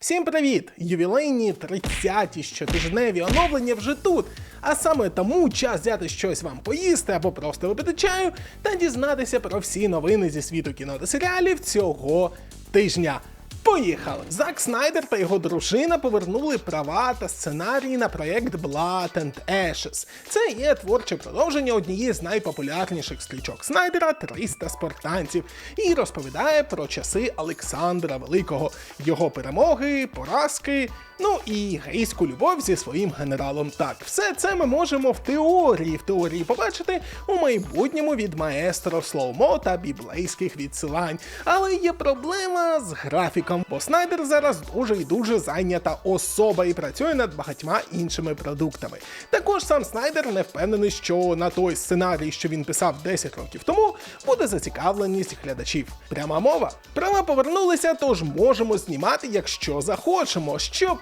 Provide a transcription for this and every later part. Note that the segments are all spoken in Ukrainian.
Всім привіт! Ювілейні 30-ті щотижневі оновлення вже тут. А саме тому час взяти щось вам поїсти або просто випити чаю та дізнатися про всі новини зі світу кіно та серіалів цього тижня. Поїхали! Зак Снайдер та його дружина повернули права та сценарії на проєкт Blood and Ashes. Це є творче продовження однієї з найпопулярніших стрічок Снайдера 300 спартанців і розповідає про часи Олександра Великого, його перемоги, поразки. Ну і гейську любов зі своїм генералом. Так, все це ми можемо в теорії, в теорії побачити у майбутньому від маестро Слоумо та біблейських відсилань. Але є проблема з графіком, бо Снайдер зараз дуже і дуже зайнята особа і працює над багатьма іншими продуктами. Також сам Снайдер не впевнений, що на той сценарій, що він писав 10 років тому, буде зацікавленість глядачів. Пряма мова. Права повернулися, тож можемо знімати, якщо захочемо.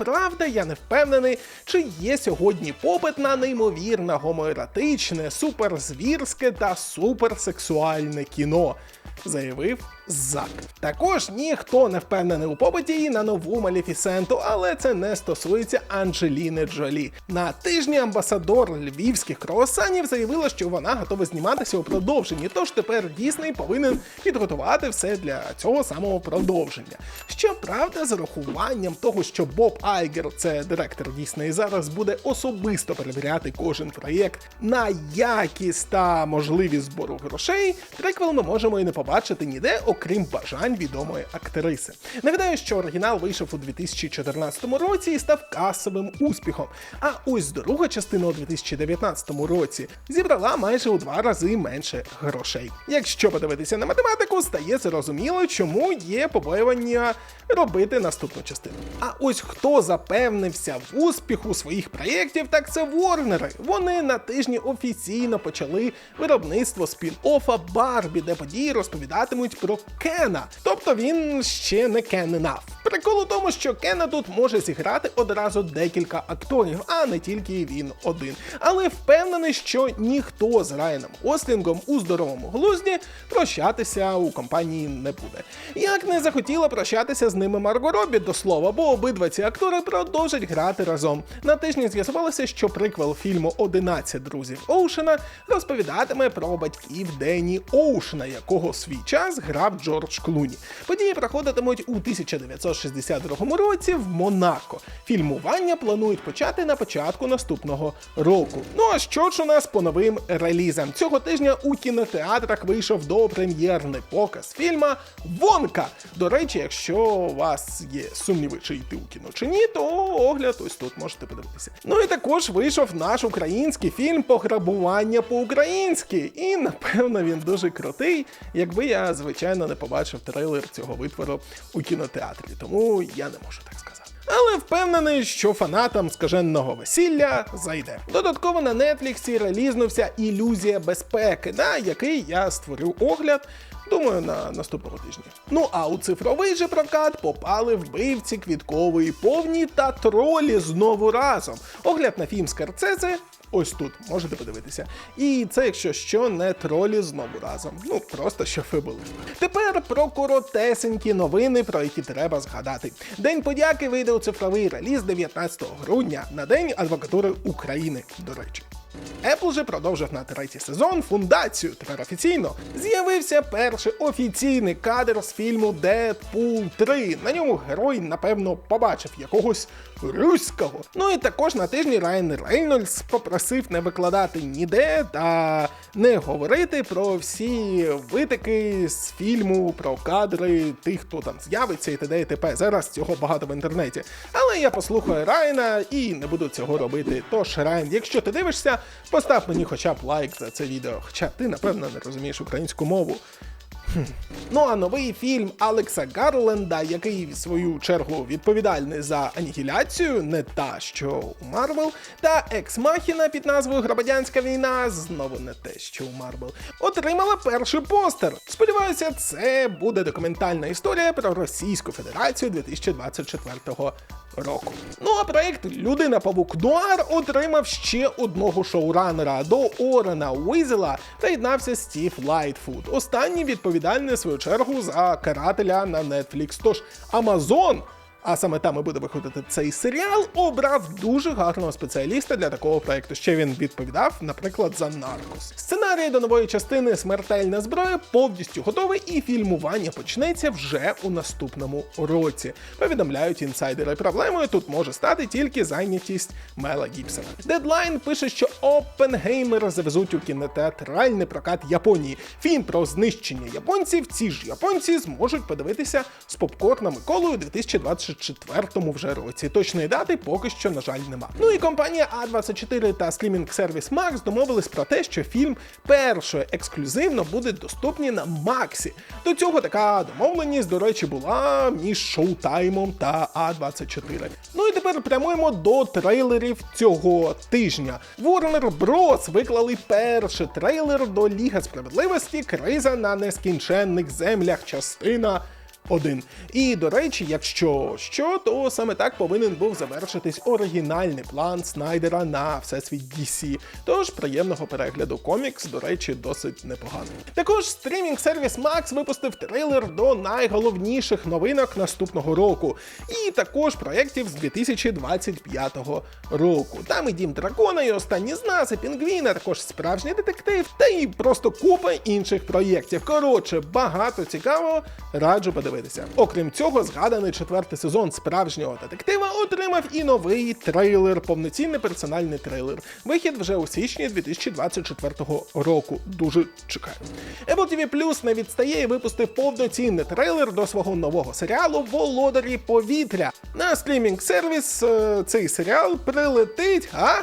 Щоправда, я не впевнений, чи є сьогодні попит на неймовірно гомоеротичне, суперзвірське та суперсексуальне кіно. Заявив Зак. Також ніхто не впевнений у попиті на нову Малефісенту, але це не стосується Анджеліни Джолі. На тижні амбасадор львівських круасанів заявила, що вона готова зніматися у продовженні. Тож тепер Дісней повинен підготувати все для цього самого продовження. Щоправда, з урахуванням того, що Боб Айгер, це директор Дісней, зараз буде особисто перевіряти кожен проєкт на якість та можливість збору грошей, триквел ми можемо і не побачити ніде, окрім бажань відомої актриси. Нагадаю, що оригінал вийшов у 2014 році і став касовим успіхом. А ось друга частина у 2019 році зібрала майже у два рази менше грошей. Якщо подивитися на математику, стає зрозуміло, чому є побоювання робити наступну частину. А ось хто запевнився в успіху своїх проєктів, так це Ворнери. Вони на тижні офіційно почали виробництво спін-оффа Барбі, де події розповідатимуть про Кена. Тобто він ще не Кен Enough. Прикол у тому, що Кена тут може зіграти одразу декілька акторів, а не тільки він один. Але впевнений, що ніхто з Райаном Ослінгом у здоровому глузді прощатися у компанії не буде. Як не захотіла прощатися з ними Марго Робі до слова, бо обидва ці актори продовжать грати разом. На тижні з'ясувалося, що приквел фільму «11 друзів Оушена розповідатиме про батьків Дені Оушена, якого свій час грав Джордж Клуні. Події проходитимуть у 1962 році в Монако. Фільмування планують почати на початку наступного року. Ну а що ж у нас по новим релізам? Цього тижня у кінотеатрах вийшов допрем'єрний показ фільма Вонка. До речі, якщо у вас є сумніви, чи йти у кіно чи ні, то огляд ось тут можете подивитися. Ну і також вийшов наш український фільм Пограбування по-українськи. І напевно він дуже крутий, якби я, звичайно, не побачив трейлер цього витвору у кінотеатрі, тому я не можу так сказати. Але впевнений, що фанатам скаженого весілля зайде. Додатково на Нетфліксі релізнувся ілюзія безпеки, на який я створив огляд. Думаю, на наступного тижня. Ну а у цифровий же прокат попали вбивці квіткової повні та тролі знову разом. Огляд на фільм Скарцезе ось тут можете подивитися. І це, якщо що, не тролі знову разом. Ну просто щоб ви були. Тепер про коротесенькі новини, про які треба згадати. День подяки вийде у цифровий реліз 19 грудня на День адвокатури України, до речі. Apple же продовжив на третій сезон фундацію. Тепер офіційно з'явився перший офіційний кадр з фільму Deadpool 3. На ньому герой, напевно, побачив якогось руського. Ну і також на тижні Райан Рейнольдс попросив не викладати ніде та не говорити про всі витики з фільму, про кадри тих, хто там з'явиться і т.д. і т.п. Зараз цього багато в інтернеті. Але я послухаю Райана і не буду цього робити. Тож, Райан, якщо ти дивишся, постав мені хоча б лайк за це відео. Хоча ти, напевно, не розумієш українську мову. Хм. Ну а новий фільм Алекса Гарленда, який в свою чергу відповідальний за анігіляцію, не та що у Марвел, та Екс Махіна під назвою Громадянська війна, знову не те, що у Марвел, отримала перший постер. Сподіваюся, це буде документальна історія про Російську Федерацію 2024 року. Ну а проект Людина Павук Нуар отримав ще одного шоуранера до Орена Уизела приєднався Стів Лайтфуд. Останній відповідальний свою чергу за карателя на Netflix. Тож Amazon а саме там і буде виходити цей серіал, обрав дуже гарного спеціаліста для такого проекту. Ще він відповідав, наприклад, за Наркос. Сценарій до нової частини Смертельна зброя повністю готовий, і фільмування почнеться вже у наступному році. Повідомляють інсайдери. Проблемою тут може стати тільки зайнятість Мела Гібсона. Дедлайн пише, що Опенгеймер завезуть у кінотеатральний прокат Японії. Фільм про знищення японців. Ці ж японці зможуть подивитися з попкорном і колою у 2024 вже році. Точної дати поки що, на жаль, нема. Ну і компанія А24 та стрімінг сервіс Max домовились про те, що фільм першою ексклюзивно буде доступні на Максі. До цього така домовленість, до речі, була між Шоутаймом та А24. Ну і тепер прямуємо до трейлерів цього тижня. Warner Bros. виклали перший трейлер до Ліга справедливості Криза на нескінченних землях. Частина. Один. І до речі, якщо що, то саме так повинен був завершитись оригінальний план Снайдера на всесвіт DC. Тож приємного перегляду комікс, до речі, досить непоганий. Також стрімінг сервіс Max випустив трейлер до найголовніших новинок наступного року, і також проєктів з 2025 року. Там і Дім Дракона, і останні з нас, і Пінгвін, а також справжній детектив, та і просто купа інших проєктів. Коротше, багато цікавого, раджу подивитися. Окрім цього, згаданий четвертий сезон справжнього детектива отримав і новий трейлер, повноцінний персональний трейлер. Вихід вже у січні 2024 року. Дуже чекаю. Apple TV Plus не відстає і випустив повноцінний трейлер до свого нового серіалу Володарі повітря. На стрімінг сервіс е, цей серіал прилетить, а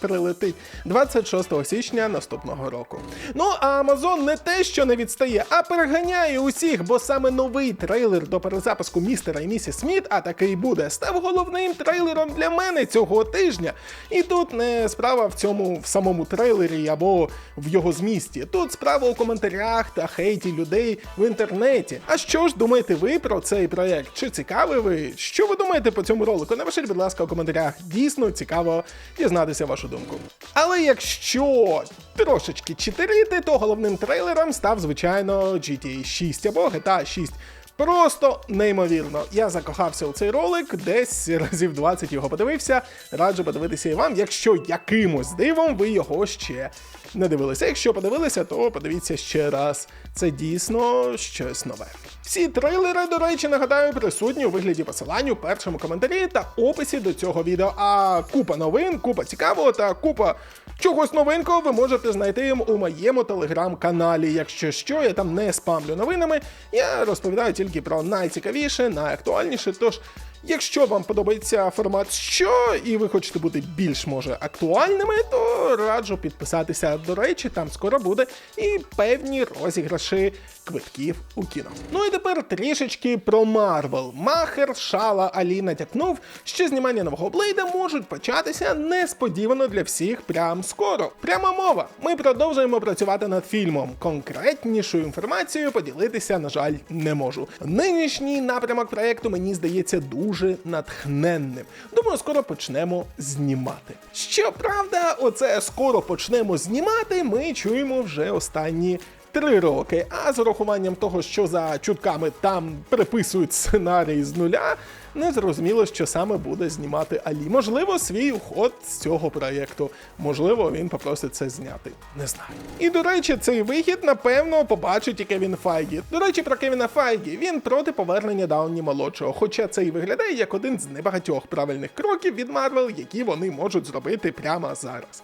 прилетить 26 січня наступного року. Ну а Amazon не те, що не відстає, а переганяє усіх, бо саме новий трейлер до перезапуску містера і місіс Сміт, а такий буде, став головним трейлером для мене цього тижня. І тут не справа в цьому в самому трейлері або в його змісті. Тут справа у коментарях та хейті людей в інтернеті. А що ж думаєте ви про цей проект? Чи цікаві ви? Що ви думаєте по цьому ролику? Напишіть, будь ласка, у коментарях. Дійсно цікаво дізнатися вашу думку. Але якщо трошечки читерити, то головним трейлером став, звичайно, GTA 6 або GTA 6. Просто неймовірно. Я закохався у цей ролик, десь разів 20 його подивився. Раджу подивитися і вам, якщо якимось дивом ви його ще не дивилися. Якщо подивилися, то подивіться ще раз. Це дійсно щось нове. Всі трейлери, до речі, нагадаю, присутні у вигляді посилань у першому коментарі та описі до цього відео. А купа новин, купа цікавого та купа чогось новенького ви можете знайти у моєму телеграм-каналі. Якщо що, я там не спамлю новинами, я розповідаю тільки про найцікавіше, найактуальніше. Тож. Якщо вам подобається формат що, і ви хочете бути більш може актуальними, то раджу підписатися. До речі, там скоро буде і певні розіграші квитків у кіно. Ну і тепер трішечки про Марвел. Махер Шала Алі натякнув, що знімання нового блейда можуть початися несподівано для всіх прям скоро. Пряма мова. Ми продовжуємо працювати над фільмом. Конкретнішою інформацією поділитися, на жаль, не можу. Нинішній напрямок проекту мені здається дуже натхненним. Думаю, скоро почнемо знімати. Щоправда, оце скоро почнемо знімати. Ми чуємо вже останні. Три роки, а з урахуванням того, що за чутками там приписують сценарій з нуля, не зрозуміло, що саме буде знімати Алі. Можливо, свій уход з цього проєкту. Можливо, він попросить це зняти. Не знаю. І до речі, цей вихід, напевно, побачить і Кевін Файгі. До речі, про Кевіна Файгі він проти повернення Дауні молодшого. Хоча це і виглядає як один з небагатьох правильних кроків від Марвел, які вони можуть зробити прямо зараз.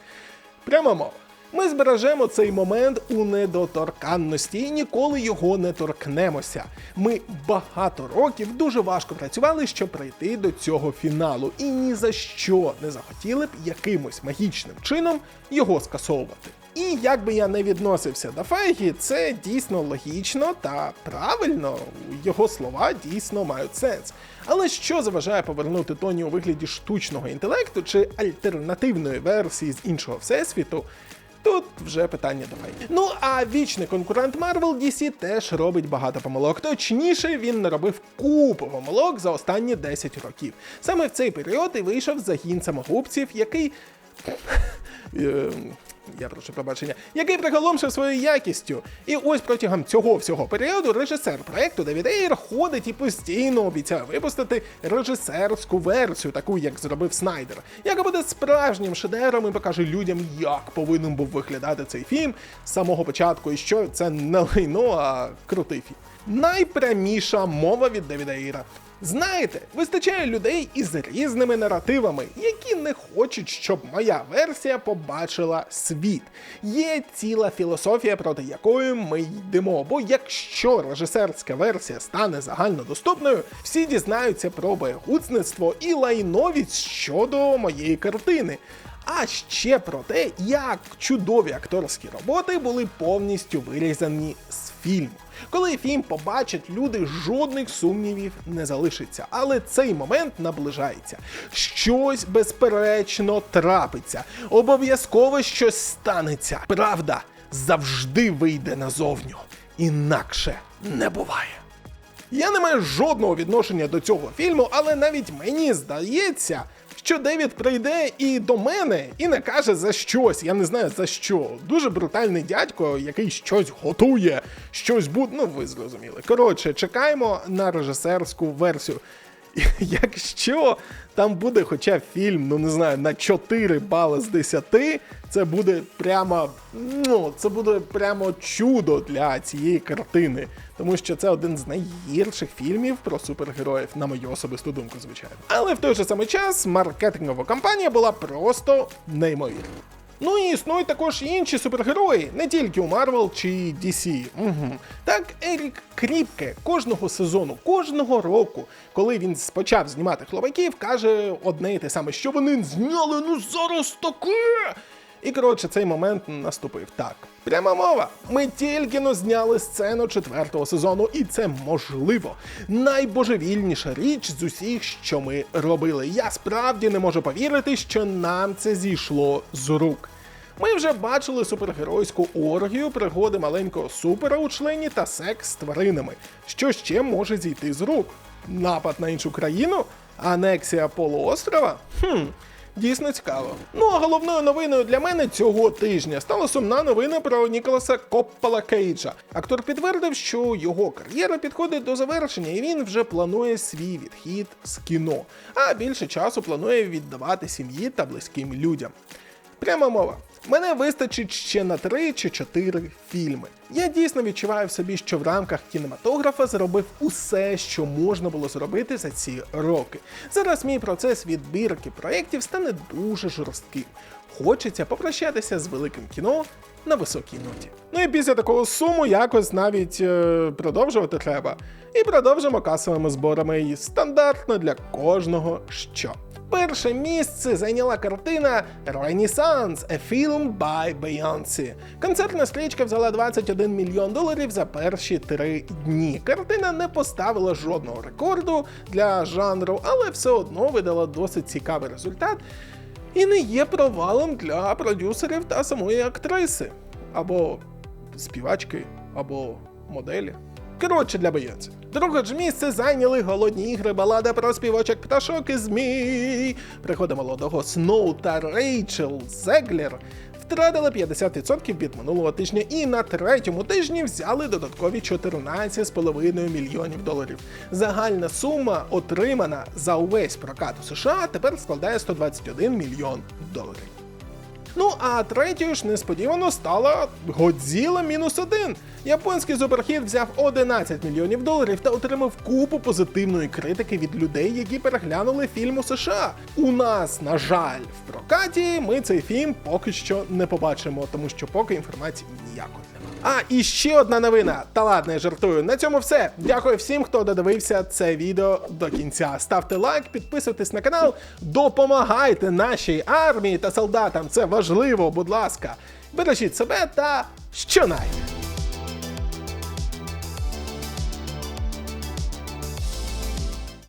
Прямо мова. Ми збережемо цей момент у недоторканності і ніколи його не торкнемося. Ми багато років дуже важко працювали, щоб прийти до цього фіналу, і ні за що не захотіли б якимось магічним чином його скасовувати. І як би я не відносився до Фейгі, це дійсно логічно та правильно. Його слова дійсно мають сенс. Але що заважає повернути Тоні у вигляді штучного інтелекту чи альтернативної версії з іншого всесвіту? Тут вже питання до Фейгі. Ну а вічний конкурент Marvel DC теж робить багато помилок. Точніше, він наробив купу помилок за останні 10 років. Саме в цей період і вийшов загін самогубців, який. Я прошу пробачення, який приголомшив своєю якістю. І ось протягом цього всього періоду режисер проекту Девід Ейр ходить і постійно обіцяє випустити режисерську версію, таку як зробив Снайдер, яка буде справжнім шедевром і покаже людям, як повинен був виглядати цей фільм з самого початку, і що це не лайно, а крутий фільм. Найпряміша мова від Девіда Ейра. Знаєте, вистачає людей із різними наративами, які не хочуть, щоб моя версія побачила світ. Є ціла філософія, проти якої ми йдемо. Бо якщо режисерська версія стане загальнодоступною, всі дізнаються про боєгуцництво і лайновість щодо моєї картини. А ще про те, як чудові акторські роботи були повністю вирізані з фільму. Коли фільм побачать люди, жодних сумнівів не залишиться. Але цей момент наближається. Щось безперечно трапиться. Обов'язково щось станеться. Правда завжди вийде назовню. Інакше не буває. Я не маю жодного відношення до цього фільму, але навіть мені здається, що Девід прийде і до мене і не каже за щось. Я не знаю за що. Дуже брутальний дядько, який щось готує, щось буде. Ну, ви зрозуміли. Коротше, чекаємо на режисерську версію. Якщо там буде хоча б фільм, ну не знаю, на 4 бали з 10, це буде прямо, ну, це буде прямо чудо для цієї картини. Тому що це один з найгірших фільмів про супергероїв, на мою особисту думку, звичайно. Але в той же самий час маркетингова кампанія була просто неймовірна. Ну і існують також інші супергерої, не тільки у Марвел чи DC. Угу. Так, Ерік Кріпке кожного сезону, кожного року, коли він почав знімати хлопаків, каже одне і те саме, що вони зняли ну зараз таке. І коротше, цей момент наступив так. Пряма мова. Ми тільки но зняли сцену четвертого сезону, і це можливо. Найбожевільніша річ з усіх, що ми робили. Я справді не можу повірити, що нам це зійшло з рук. Ми вже бачили супергеройську оргію, пригоди маленького супера у члені та секс з тваринами. Що ще може зійти з рук? Напад на іншу країну? Анексія полуострова? Хм. Дійсно цікаво. Ну а головною новиною для мене цього тижня стала сумна новина про Ніколаса Коппала Кейджа. Актор підтвердив, що його кар'єра підходить до завершення, і він вже планує свій відхід з кіно, а більше часу планує віддавати сім'ї та близьким людям. Пряма мова. Мене вистачить ще на 3 чи 4 фільми. Я дійсно відчуваю в собі, що в рамках кінематографа зробив усе, що можна було зробити за ці роки. Зараз мій процес відбірки проєктів стане дуже жорстким. Хочеться попрощатися з великим кіно на високій ноті. Ну і після такого суму якось навіть е, продовжувати треба. І продовжимо касовими зборами і стандартно для кожного що. Перше місце зайняла картина Renaissance, a film by Beyoncé. Концертна стрічка взяла 21 мільйон доларів за перші три дні. Картина не поставила жодного рекорду для жанру, але все одно видала досить цікавий результат і не є провалом для продюсерів та самої актриси, або співачки, або моделі. Коротше, для боєнців. Друге ж місце зайняли голодні ігри, балада про співочок пташок і змій. Пригоди молодого Сноу та Рейчел Зеглер втратили 50% від минулого тижня і на третьому тижні взяли додаткові 14,5 мільйонів доларів. Загальна сума, отримана за увесь прокат у США, тепер складає 121 мільйон доларів. Ну а третьою ж несподівано стала Годзіла мінус один. Японський суперхіт взяв 11 мільйонів доларів та отримав купу позитивної критики від людей, які переглянули фільм у США. У нас, на жаль, в прокаті ми цей фільм поки що не побачимо, тому що поки інформації ніякої немає. А і ще одна новина. Та ладно, я жартую. На цьому все. Дякую всім, хто додивився це відео до кінця. Ставте лайк, підписуйтесь на канал, допомагайте нашій армії та солдатам. Це важливо, будь ласка. Бережіть себе та щонай!